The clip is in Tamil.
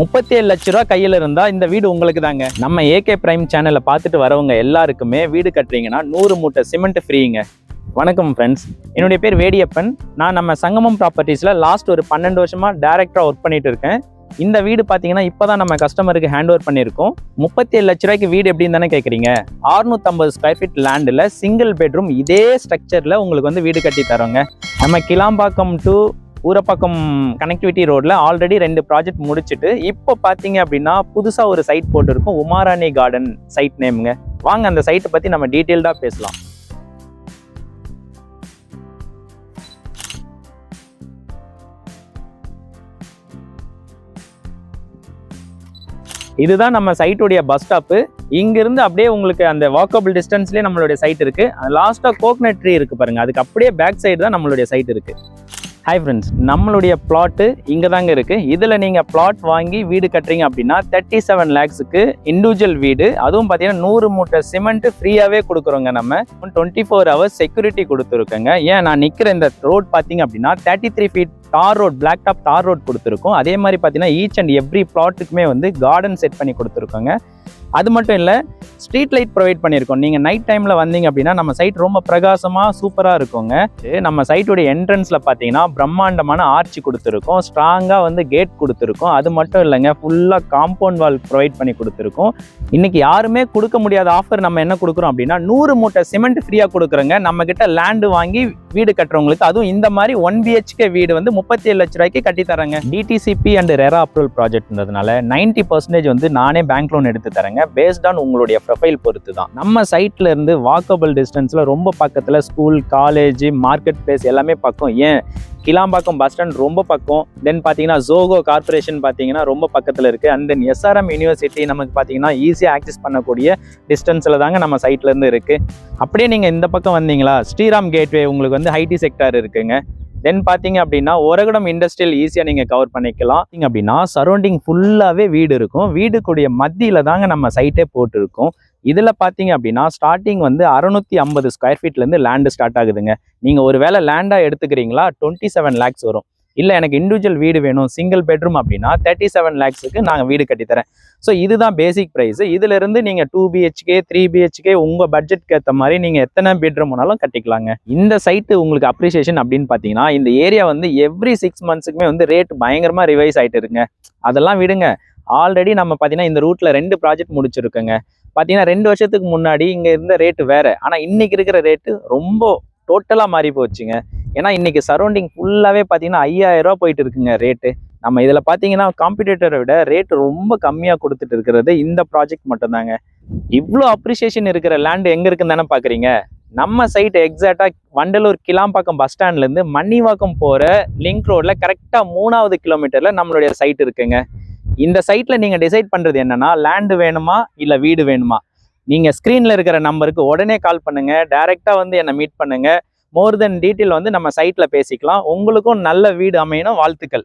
முப்பத்தி ஏழு லட்ச ரூபா கையில் இருந்தால் இந்த வீடு உங்களுக்கு தாங்க நம்ம ஏகே பிரைம் சேனலை பார்த்துட்டு வரவங்க எல்லாருக்குமே வீடு கட்டுறீங்கன்னா நூறு மூட்டை சிமெண்ட் ஃப்ரீங்க. வணக்கம் ஃப்ரெண்ட்ஸ் என்னுடைய பேர் வேடியப்பன். நான் நம்ம சங்கமம் ப்ராப்பர்ட்டிஸில் லாஸ்ட் ஒரு பன்னெண்டு வருஷமாக டேரெக்டாக ஒர்க் பண்ணிட்டு இருக்கேன். இந்த வீடு பார்த்தீங்கன்னா இப்போ தான் நம்ம கஸ்டமருக்கு ஹேண்ட் ஓவர் பண்ணியிருக்கோம். முப்பத்தி ஏழு லட்ச ரூபாய்க்கு வீடு எப்படின்னு தானே கேட்குறீங்க அறுநூத்தம்பது ஸ்கொயர் ஃபீட் லேண்டில் சிங்கிள் பெட்ரூம் இதே ஸ்ட்ரக்சரில் உங்களுக்கு வந்து வீடு கட்டி தரோங்க. நம்ம கிளாம்பாக்கம் டு ஊரப்பாக்கம் கனெக்டிவிட்டி ரோடில் ஆல்ரெடி ரெண்டு ப்ராஜெக்ட் முடிச்சுட்டு இப்போ பார்த்தீங்க அப்படின்னா புதுசாக ஒரு சைட் போட்டிருக்கோம் உமாராணி கார்டன் சைட் நேமுங்க வாங்க அந்த சைட்டை பற்றி நம்ம டீட்டெயில்டாக பேசலாம். இதுதான் நம்ம சைட்டுடைய பஸ் ஸ்டாப்பு இங்கிருந்து அப்படியே உங்களுக்கு அந்த வாக்கபிள் டிஸ்டன்ஸ்லேயே நம்மளுடைய சைட் இருக்குது லாஸ்ட்டாக கோக்னட் ட்ரீ இருக்குது பாருங்க. அதுக்கு அப்படியே பேக் சைடு தான் நம்மளுடைய சைட் இருக்குது ஹாய் ஃப்ரெண்ட்ஸ் நம்மளுடைய பிளாட்டு இங்கே தாங்க இருக்குது இதில் நீங்கள் பிளாட் வாங்கி வீடு கட்டுறீங்க அப்படின்னா தேர்ட்டி செவன் லேக்ஸுக்கு இண்டிவிஜுவல் வீடு. அதுவும் பார்த்தீங்கன்னா நூறு மூட்டை சிமெண்ட் ஃப்ரீயாகவே கொடுக்குறோங்க நம்ம. டுவெண்ட்டி ஃபோர் ஹவர்ஸ் செக்யூரிட்டி கொடுத்துருக்கோங்க. ஏன் நான் நிற்கிற இந்த ரோட் பார்த்தீங்க அப்படின்னா தேர்ட்டி த்ரீ ஃபீட் தார் ரோட் பிளாக் டாப் தார் ரோட் கொடுத்துருக்கோம். அதே மாதிரி பார்த்தீங்கன்னா ஈச் அண்ட் எவ்ரி பிளாட்டுக்குமே வந்து கார்டன் செட் பண்ணி கொடுத்துருக்கோங்க. அது மட்டும் இல்லை ஸ்ட்ரீட் லைட் ப்ரொவைட் பண்ணியிருக்கோம். நீங்கள் நைட் டைமில் வந்தீங்க அப்படின்னா நம்ம சைட் ரொம்ப பிரகாசமாக சூப்பராக இருக்குங்க. நம்ம சைட்டுடைய என்ட்ரன்ஸில் பார்த்தீங்கன்னா பிரம்மாண்டமான ஆர்ச்சி கொடுத்துருக்கோம். ஸ்ட்ராங்காக வந்து கேட் கொடுத்துருக்கோம். அது மட்டும் இல்லைங்க ஃபுல்லாக காம்பவுண்ட் வால் ப்ரொவைட் பண்ணி கொடுத்துருக்கோம். இன்றைக்கி யாருமே கொடுக்க முடியாத ஆஃபர் நம்ம என்ன கொடுக்குறோம் அப்படின்னா நூறு மூட்டை சிமெண்ட் ஃப்ரீயாக கொடுக்குறோங்க. நம்மக்கிட்ட லேண்டு வாங்கி வீடு கட்டுறவங்களுக்கு அதுவும் இந்த மாதிரி ஒன் பிஹெச்கே வீடு வந்து முப்பத்தி ஏழு லட்ச ரூபாய்க்கு கட்டி தரேங்க. டிடிசிபி அண்ட் ரெரா அப்ரூவல் ப்ராஜெக்ட்ன்றதுனால நைன்ட்டி பர்சன்டேஜ் வந்து நானே பேங்க் லோன் எடுத்து தரேங்க. பேஸ்ட் ஆன் உங்களுடைய ப்ரொஃபைல் பொறுத்து தான் நம்ம சைட்டில் இருந்து வாக்கபிள் டிஸ்டன்ஸில் ரொம்ப பக்கத்தில் ஸ்கூல் காலேஜ் மார்க்கெட் பிளேஸ் எல்லாமே பக்கம். ஏன்? கிளாம்பாக்கம் பஸ் ஸ்டாண்ட் ரொம்ப பக்கம். தென் பார்த்தீங்கன்னா ஜோகோ கார்பரேஷன் பார்த்தீங்கன்னா ரொம்ப பக்கத்தில் இருக்குது அண்ட் தென் எஸ்ஆர்எம் யூனிவர்சிட்டி நமக்கு பார்த்தீங்கன்னா ஈஸியாக ஆக்சஸ் பண்ணக்கூடிய டிஸ்டன்ஸில் தாங்க நம்ம சைட்லேருந்து இருக்குது அப்படியே நீங்கள் இந்த பக்கம் வந்தீங்களா? ஸ்ரீராம் கேட்வே உங்களுக்கு வந்து ஐடி செக்டார் இருக்குங்க. தென் பார்த்தீங்க அப்படின்னா ஒரகுடம் இண்டஸ்ட்ரியல் ஈஸியாக நீங்கள் கவர் பண்ணிக்கலாம். அப்படின்னா சரௌண்டிங் ஃபுல்லாகவே வீடு இருக்கும். வீடுக்குடைய மத்தியில் தாங்க நம்ம சைட்டே போட்டிருக்கோம். இதில் பார்த்தீங்க அப்படின்னா ஸ்டார்டிங் வந்து அறுநூத்தி ஐம்பது ஸ்கொயர் ஃபீட்லேருந்து லேண்டு ஸ்டார்ட் ஆகுதுங்க. நீங்கள் ஒரு வேளை லேண்டாக எடுத்துக்கிறீங்களா டுவெண்ட்டி செவன் லேக்ஸ் வரும். இல்லை எனக்கு இண்டிவிஜுவல் வீடு வேணும் சிங்கிள் பெட்ரூம் அப்படின்னா தேர்ட்டி செவன் லேக்ஸுக்கு நாங்கள் வீடு கட்டித்தரேன். ஸோ இதுதான் பேசிக் ப்ரைஸ் இதிலிருந்து நீங்கள் டூ பிஹெச்கே த்ரீ பிஹெச்கே உங்கள் பட்ஜெட்க்கு ஏற்ற மாதிரி நீங்கள் எத்தனை பெட்ரூம் வேணாலும் கட்டிக்கலாங்க. இந்த சைட்டு உங்களுக்கு அப்ரிசியேஷன் அப்படின்னு பார்த்தீங்கன்னா இந்த ஏரியா வந்து எவ்ரி சிக்ஸ் மந்த்ஸுக்குமே வந்து ரேட் பயங்கரமாக ரிவைஸ் ஆகிட்டு இருங்க அதெல்லாம் விடுங்க. ஆல்ரெடி நம்ம பார்த்தீங்கன்னா இந்த ரூட்டில் ரெண்டு ப்ராஜெக்ட் முடிச்சிருக்கோங்க. பார்த்தீங்கன்னா ரெண்டு வருஷத்துக்கு முன்னாடி இங்கே இருந்த ரேட்டு வேறு. ஆனால் இன்றைக்கி இருக்கிற ரேட்டு ரொம்ப டோட்டலாக மாறி போச்சுங்க. ஏன்னா இன்னைக்கு சரௌண்டிங் ஃபுல்லாகவே பார்த்தீங்கன்னா ஐயாயிரம் ரூபா போயிட்டு இருக்குங்க ரேட்டு நம்ம இதில் பார்த்தீங்கன்னா காம்படிட்டரை விட ரேட் ரொம்ப கம்மியாக கொடுத்துட்டு இருக்கிறது இந்த ப்ராஜெக்ட் மட்டும்தாங்க. இவ்வளோ அப்ரிசியேஷன் இருக்கிற லேண்டு எங்கே இருக்குன்னு தானே பார்க்குறீங்க நம்ம சைட் எக்ஸாக்டாக வண்டலூர் கிளாம்பாக்கம் பஸ் ஸ்டாண்ட்லேருந்து மன்னிவாக்கம் போகிற லிங்க் ரோடில் கரெக்டாக மூணாவது கிலோமீட்டரில் நம்மளுடைய சைட் இருக்குங்க. இந்த சைட்டில் நீங்கள் டிசைட் பண்ணுறது என்னன்னா லேண்டு வேணுமா இல்லை வீடு வேணுமா? நீங்கள் ஸ்க்ரீனில் இருக்கிற நம்பருக்கு உடனே கால் பண்ணுங்கள் டைரெக்டாக வந்து என்னை மீட் பண்ணுங்கள் மோர் தென் டீட்டெயில் வந்து நம்ம சைட்டில் பேசிக்கலாம். உங்களுக்கும் நல்ல வீடு அமையணும். வாழ்த்துக்கள்.